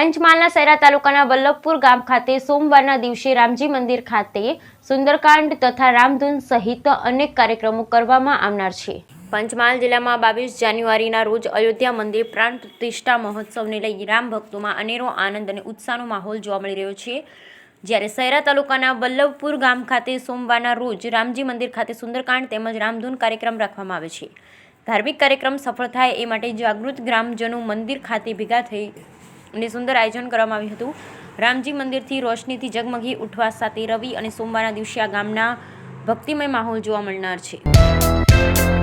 પંચમહાલના સૈરા તાલુકાના વલ્લભપુર ગામ ખાતે સોમવારના દિવસે રામજી મંદિર ખાતે સુંદરકાંડ તથા રામધૂન સહિત અનેક કાર્યક્રમો કરવામાં આવનાર છે. પંચમહાલ જિલ્લામાં બાવીસ જાન્યુઆરીના રોજ અયોધ્યા મંદિર પ્રાણ પ્રતિષ્ઠા મહોત્સવને લઈ રામ ભક્તોમાં અનેરો આનંદ અને ઉત્સાહનો માહોલ જોવા મળી રહ્યો છે. જ્યારે સૈરા તાલુકાના વલ્લભપુર ગામ ખાતે સોમવારના રોજ રામજી મંદિર ખાતે સુંદરકાંડ તેમજ રામધૂન કાર્યક્રમ રાખવામાં આવે છે. ધાર્મિક કાર્યક્રમ સફળ થાય એ માટે જાગૃત ગ્રામજનો મંદિર ખાતે ભેગા થઈ અને સુંદર આયોજન કરવામાં આવ્યું હતું. રામજી મંદિરથી રોશનીથી ઝગમગી ઉઠવા સાથે રવિ અને સોમવારના દિવસે આ ગામના ભક્તિમય માહોલ જોવા મળનાર છે.